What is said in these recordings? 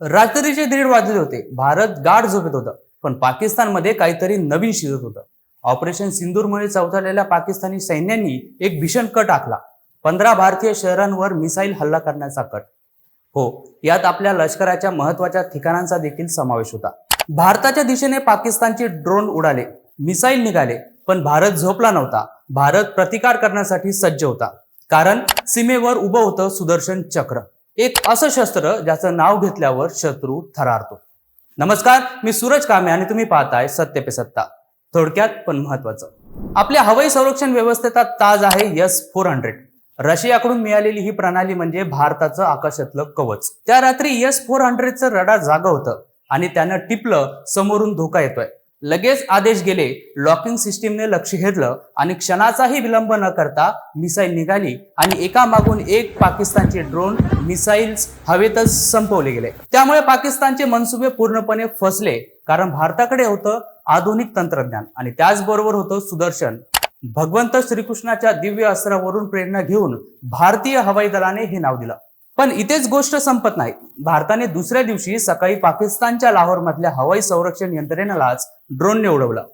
रात्रीचे दीड वाजले होते. भारत गाढ झोपेत होतं. पण पाकिस्तानमध्ये काहीतरी नवीन शिजत होतं. ऑपरेशन सिंदूरमुळे चौथळलेल्या पाकिस्तानी सैन्यांनी एक भीषण कट आखला. पंधरा भारतीय शहरांवर मिसाईल हल्ला करण्याचा कट. हो यात आपल्या लष्कराच्या महत्त्वाच्या ठिकाणांचा देखील समावेश होता. भारताच्या दिशेने पाकिस्तानचे ड्रोन उडाले मिसाईल निघाले पण भारत झोपला नव्हता. भारत प्रतिकार करण्यासाठी सज्ज होता. कारण सीमेवर उभं होतं सुदर्शन चक्र. एक असं शस्त्र ज्याचं नाव घेतल्यावर शत्रू थरारतो. नमस्कार मी सूरज कामे आणि तुम्ही पाहताय सत्य पे सत्ता. थोडक्यात पण महत्वाचं. आपल्या हवाई संरक्षण व्यवस्थेचा ताज आहे यस फोर हंड्रेड. रशियाकडून मिळालेली ही प्रणाली म्हणजे भारताचं आकाशातलं कवच. त्या रात्री यस फोर हंड्रेडचं रडा जागं होतं आणि त्यानं टिपलं समोरून धोका येतोय. लगेच आदेश गेले. लॉकिंग सिस्टीमने लक्ष हेरलं आणि क्षणाचाही विलंब न करता मिसाईल निघाली आणि एका मागून एक पाकिस्तानचे ड्रोन मिसाईल्स हवेतच संपवले गेले. त्यामुळे पाकिस्तानचे मनसुबे पूर्णपणे फसले कारण भारताकडे होतं आधुनिक तंत्रज्ञान आणि त्याचबरोबर होतं सुदर्शन. भगवंत श्रीकृष्णाच्या दिव्य अस्त्रावरून प्रेरणा घेऊन भारतीय हवाई दलाने हे नाव दिलं. पण इथेच गोष्ट संपत नाही. भारताने दुसऱ्या दिवशी सकाळी पाकिस्तानच्या लाहोरमधल्या हवाई संरक्षण यंत्रणेलाच ड्रोनने उडवलं.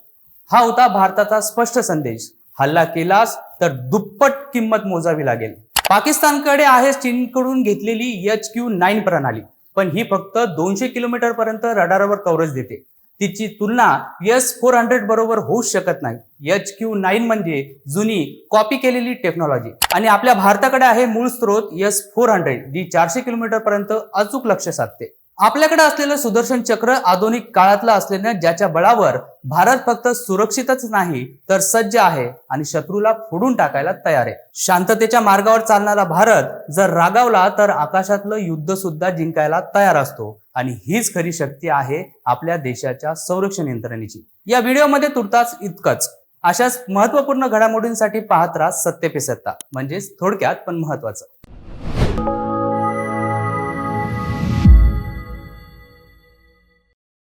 हा होता भारताचा स्पष्ट संदेश. हल्ला केलास तर दुप्पट किंमत मोजावी लागेल. पाकिस्तानकडे आहे चीनकडून घेतलेली एच क्यू नाईन प्रणाली. पण ही फक्त दोनशे किलोमीटर पर्यंत रडारवर कव्हरेज देते. तिची तुलना एस फोर हंड्रेड बरोबर होऊ शकत नाही. एच क्यू नाईन म्हणजे जुनी कॉपी केलेली टेक्नॉलॉजी. आणि आपल्या भारताकडे आहे मूळ स्त्रोत एस फोर हंड्रेड जी चारशे किलोमीटर पर्यंत अचूक लक्ष साधते. आपल्याकडे असलेलं सुदर्शन चक्र आधुनिक काळातलं असलेल्या ज्याच्या बळावर भारत फक्त सुरक्षितच नाही तर सज्ज आहे आणि शत्रूला फोडून टाकायला तयार आहे. शांततेच्या मार्गावर चालणारा भारत जर रागावला तर आकाशातलं युद्ध सुद्धा जिंकायला तयार असतो. आणि हीच खरी शक्ती आहे आपल्या देशाच्या संरक्षण यंत्रणेची. या व्हिडिओमध्ये तुर्तास इतकंच. अशाच महत्त्वपूर्ण घडामोडींसाठी पाहत राहा सत्य पे सत्ता म्हणजेच थोडक्यात पण महत्वाचं